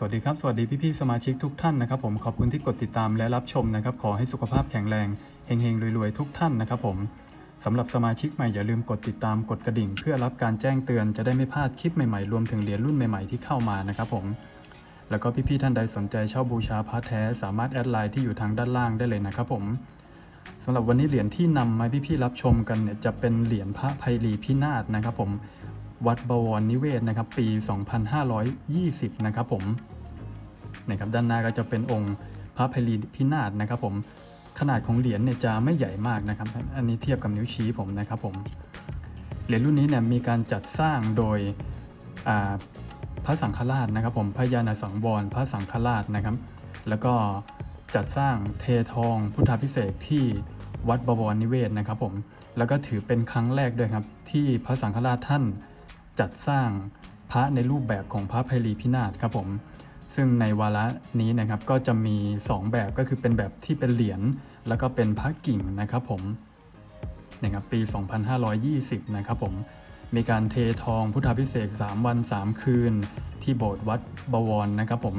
สวัสดีครับ สวัสดีพี่ๆสมาชิกทุกท่านนะครับผมขอบคุณที่กดติดตามและรับชมนะครับขอให้สุขภาพแข็งแรงเฮงๆรวยๆทุกท่านนะครับผมสำหรับสมาชิกใหม่อย่าลืมกดติดตามกดกระดิ่ง เพื่อรับการแจ้งเตือนจะได้ไม่พลาดคลิปใหม่ๆรวมถึงเหรียญรุ่นใหม่ๆที่เข้ามานะครับผมแล้วก็พี่ๆท่านใดสนใจเช่าบูชาพระแท้สามารถแอดไลน์ที่อยู่ทางด้านล่างได้เลยนะครับผมสำหรับวันนี้เหรียญที่นำมาพี่ๆรับชมกันเนี่ยจะเป็นเหรียญพระไพลีพินาศนะครับผม วัดบวรนิเวศนะครับ ปี 2520 นะครับผมนะครับด้านหน้าก็จะเป็นองค์พระพลีพินาศนะครับ ผมขนาดของเหรียญเนี่ยจะไม่ใหญ่มากนะครับ อันนี้เทียบกับนิ้วชี้ผมนะครับผมเหรียญรุ่นนี้เนี่ยมีการจัดสร้างโดยพระสังฆราชนะครับ ผมพระยาณสังวรพระสังฆราชนะครับ แล้วก็จัดสร้างเททองพุทธพิเศษที่วัดบวรนิเวศนะครับ ผมแล้วก็ถือเป็นครั้งแรกด้วยครับที่พระสังฆราชท่าน จัดสร้างพระในรูปแบบของพระไพลีพินาศครับผม ซึ่งในวาระนี้นะครับก็จะมี 2 แบบก็คือเป็นแบบที่เป็นเหรียญแล้วก็เป็นพระกิ่งนะครับผมนะครับปี 2520 นะครับผม มีการเททองพุทธพิเศษ 3 วัน 3 คืน ที่โบสถ์วัดบวรนะครับผม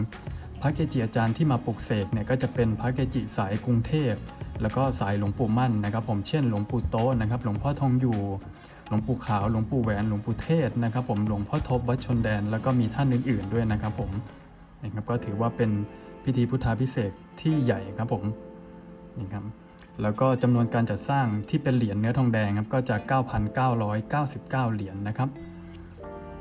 พระเกจิอาจารย์ที่มาปลุกเสกเนี่ยก็จะเป็นพระเกจิสายกรุงเทพ แล้วก็สายหลวงปู่มั่นนะครับผม เช่นหลวงปู่โตนะครับ หลวงพ่อทองอยู่ หลวงปู่ขาวหลวงปู่แหวนหลวงปู่เทศนะครับ ผมหลวงพ่อทบวัดชนแดน แล้วก็มีท่านอื่น ๆด้วยนะครับ ผมนะครับก็ถือว่าเป็นพิธีพุทธาพิเศษที่ใหญ่ครับผมนี่ครับแล้วก็จำนวนการจัดสร้างที่เป็นเหรียญเนื้อทองแดงครับก็จะ 9,999 เหรียญนะครับ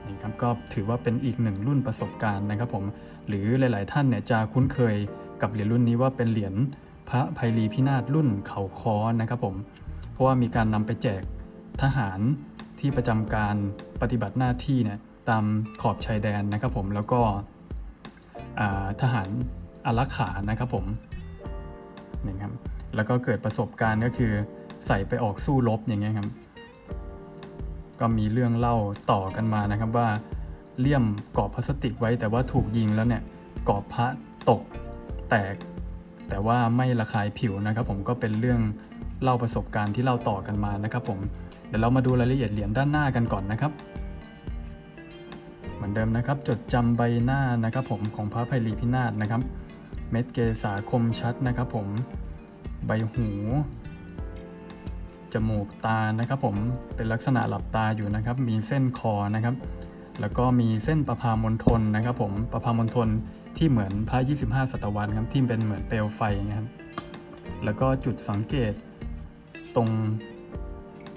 นี่ครับก็ถือว่าเป็นอีกหนึ่งรุ่นประสบการณ์นะครับผมหรือหลาย ๆ ท่านเนี่ยจะคุ้นเคยกับเหรียญรุ่นนี้ว่าเป็นเหรียญพระไพลีพินาศรุ่นเขาคอนะครับผมเพราะว่ามีการนำไปแจก ทหารที่ประจำการปฏิบัติหน้าที่เนี่ยตามขอบชายแดนนะครับผมแล้วก็ทหารอารักขานะครับผมนี่ครับแล้วก็เกิดประสบการณ์ก็คือใส่ไปออกสู้รบอย่างเงี้ยครับ ก็มีเรื่องเล่าต่อกันมานะครับว่าเลี่ยมกรอบพลาสติกไว้แต่ว่าถูกยิงแล้วเนี่ยกรอบพระตกแตก แต่ว่าไม่ระคายผิวนะครับ ผมก็เป็นเรื่องเล่าประสบการณ์ที่เล่าต่อกันมานะครับ ผมเดี๋ยวเรามาดูรายละเอียดเหรียญด้านหน้ากันก่อนนะครับ เหมือนเดิมนะครับ จดจำใบหน้านะครับ ผมของพระไพลีพินาศนะครับ เม็ดเกษาคมชัดนะครับ ผมใบหูจมูกตานะครับ ผมเป็นลักษณะหลับตาอยู่นะครับ มีเส้นคอนะครับ แล้วก็มีเส้นประพามณฑลนะครับ ผมประพามณฑลที่เหมือนพระ 25 ศตวรรษครับที่เป็นเหมือนเปลวไฟนะครับ แล้วก็จุดสังเกตตรง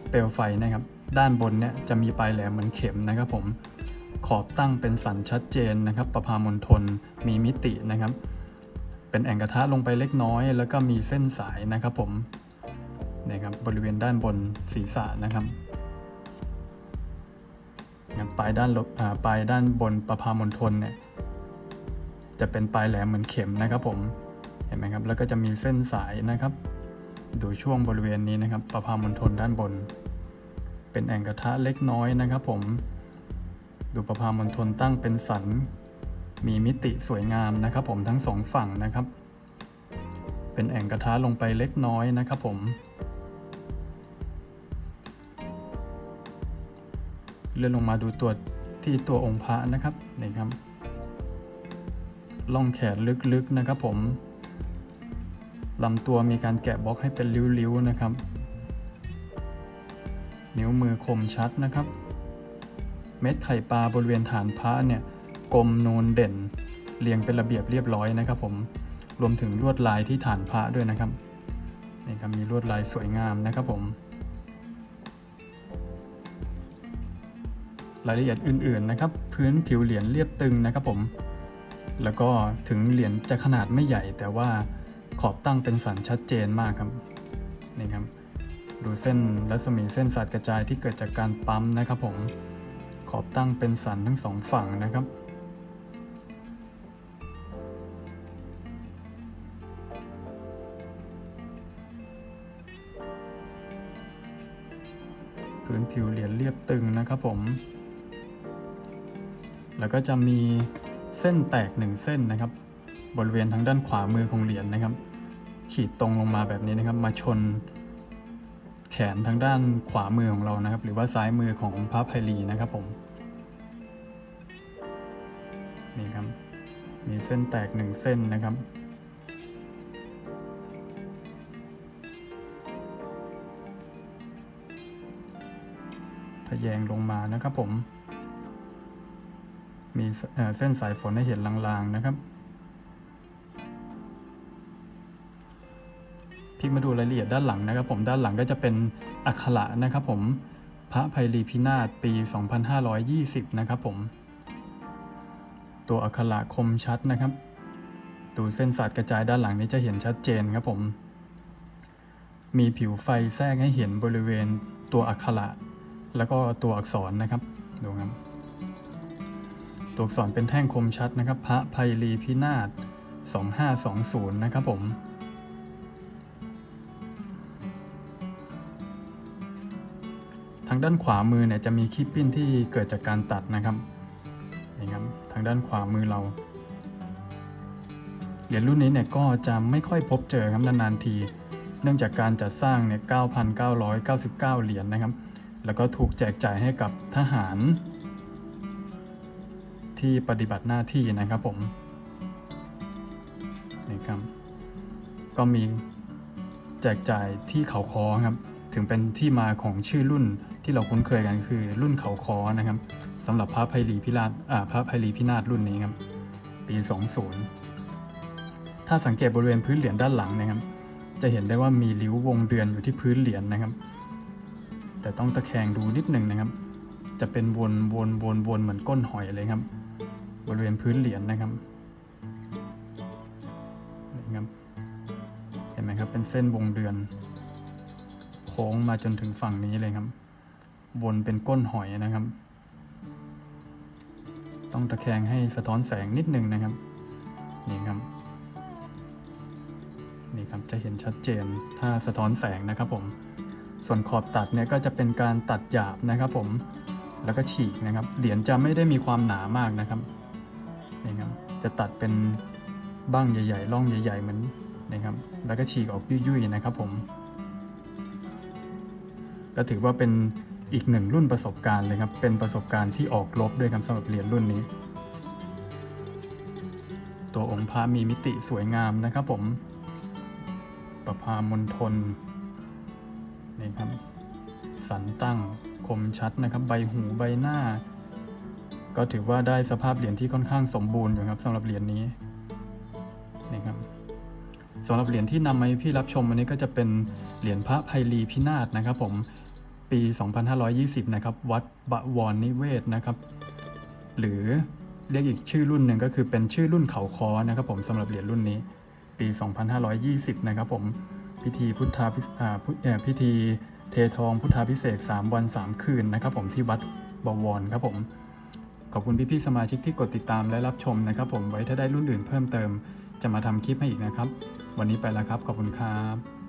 เปลวไฟนะครับ ด้านบนเนี่ยจะมีปลายแหลมเหมือนเข็มนะครับ ผมขอบตั้งเป็นสันชัดเจนนะครับ ประพามณฑลมีมิตินะครับ เป็นแอ่งกระทะลงไปเล็กน้อย แล้วก็มีเส้นสายนะครับ ผมนะครับบริเวณด้านบนศีรษะนะครับนะครับ ปลายด้านบอ่าปลายด้านบนประพามณฑลเนี่ยจะเป็นปลายแหลมเหมือนเข็มนะครับผมเห็นไหมครับแล้วก็จะมีเส้นสายนะครับดูช่วงบริเวณนี้นะครับประพามณฑลด้านบน เป็นแอ่งกระทะเล็กน้อยนะครับผมดูประพามณฑลตั้งเป็นสัน มีมิติสวยงามนะครับ ผมทั้งสองฝั่งนะครับ เป็นแอ่งกระทะลงไปเล็กน้อยนะครับผม เลื่อนลงมาดูตัวที่ตัวองค์พระนะครับนี่ครับล่องแขนลึกๆนะครับ ผมลำตัวมีการแกะบล็อกให้เป็นริ้วๆนะครับ นิ้วมือคมชัดนะครับ เม็ดไข่ปลาบริเวณฐานพระเนี่ยกลมนูนเด่น เรียงเป็นระเบียบเรียบร้อยนะครับ ผมรวมถึงลวดลายที่ฐานพระด้วยนะครับนี่ครับมีลวดลายสวยงามนะครับผม รายละเอียดอื่นๆนะครับ พื้นผิวเหรียญเรียบตึงนะครับผม แล้วก็ถึงเหรียญจะขนาดไม่ใหญ่ แต่ว่าขอบตั้งเป็นสันชัดเจนมากครับนี่ครับดูเส้นรัศมีเส้นสัดกระจายที่เกิดจากการปั๊มนะครับผมขอบตั้งเป็นสันทั้งสองฝั่งนะครับพื้นผิวเหรียญเรียบตึงนะครับผม แล้วก็จะมีเส้นแตกหนึ่งเส้นนะครับ บริเวณทางด้านขวามือของเหรียญนะครับ ขีดตรงลงมาแบบนี้นะครับ มาชนแขนทางด้านขวามือของเรานะครับ หรือว่าซ้ายมือของพระไพลีนะครับผมนี่ครับมีเส้นแตกหนึ่งเส้นนะครับ ทะแยงลงมานะครับผม มีเส้นสายฝนให้เห็นลางๆนะครับพลิกมาดูรายละเอียดด้านหลังนะครับ ผมด้านหลังก็จะเป็นอักขระนะครับ ผมพระภัยรีพินาศปี 2520 นะครับ ผม ตัวอักขระคมชัดนะครับตัวเส้นสาดกระจายด้านหลังนี้จะเห็นชัดเจนครับผม มีผิวไฟแทรกให้เห็นบริเวณตัวอักขระแล้วก็ตัวอักษรนะครับดูครับ ตัวอักษรเป็นแท่งคมชัดนะครับ พระภัยรีพินาศ2520 นะครับผม ทางด้านขวามือเนี่ยจะมีคีบปิ้นที่เกิดจากการตัดนะครับนี่ครับ ทางด้านขวามือเรา เหรียญรุ่นนี้เนี่ยก็จะไม่ค่อยพบเจอครับนานๆที เนื่องจากการจัดสร้างเนี่ย 9,999 เหรียญนะครับ แล้วก็ถูกแจกจ่ายให้กับทหาร ที่ปฏิบัติหน้าที่นะครับผมนี่ครับ ก็มีแจกจ่ายที่เขาคอครับ ถึงเป็นที่มาของชื่อรุ่นที่เราคุ้นเคยกันคือรุ่นเขาคอนะครับสำหรับพระภัยรีพิราชอ่าพระภัยรีพินาศรุ่นนี้ครับ ปี 20 ถ้าสังเกตบริเวณพื้นเหรียญด้านหลังนะครับ จะเห็นได้ว่ามีริ้ววงเดือนอยู่ที่พื้นเหรียญนะครับ แต่ต้องตะแคงดูนิดหนึ่งนะครับ จะเป็นวนวนวนวนเหมือนก้นหอยเลยครับ บริเวณพื้นเหรียญนะครับนี่ครับ เห็นไหมครับ เป็นเส้นวงเดือน โค้งมาจนถึงฝั่งนี้เลยครับ วนเป็นก้นหอยนะครับ ต้องตะแคงให้สะท้อนแสงนิดหนึ่งนะครับ นี่ครับ นี่ครับ จะเห็นชัดเจน ถ้าสะท้อนแสงนะครับผม ส่วนขอบตัดเนี่ยก็จะเป็นการตัดหยาบนะครับผมแล้วก็ฉีกนะครับ เหรียญจะไม่ได้มีความหนามากนะครับ จะตัดเป็นบ้างใหญ่ๆร่องใหญ่ๆเหมือนนะครับ แล้วก็ฉีกออกยุ่ยๆนะครับผม ก็ถือว่าเป็นอีกหนึ่งรุ่นประสบการณ์เลยครับ เป็นประสบการณ์ที่ออกลบด้วยครับสำหรับเหรียญรุ่นนี้ ตัวองค์พระมีมิติสวยงามนะครับผม ประพามณฑลนี่ครับ สันตั้งคมชัดนะครับ ใบหูใบหน้า ก็ถือว่าได้สภาพเหรียญที่ค่อนข้างสมบูรณ์อยู่ครับสำหรับเหรียญนี้นี่ครับสำหรับเหรียญที่นำมาให้พี่รับชมวันนี้ก็จะเป็นเหรียญพระภัยรีพินาศนะครับ ผมปี 2520 นะครับ วัดบวรนิเวศนะครับ หรือเรียกอีกชื่อรุ่นหนึ่งก็คือเป็นชื่อรุ่นเขาคอนะครับ ผมสำหรับเหรียญรุ่นนี้ ปี 2520 นะครับ ผมพิธีพุทธาพิาพิธีเททองพุทธาพิเศษ3วัน 3 คืนนะครับ ผมที่วัดบวรครับผม ขอบคุณพี่ๆสมาชิกที่กดติดตามและรับชมนะครับ ผมไว้ถ้าได้รุ่นอื่นเพิ่มเติม จะมาทำคลิปให้อีกนะครับ วันนี้ไปแล้วครับ ขอบคุณครับ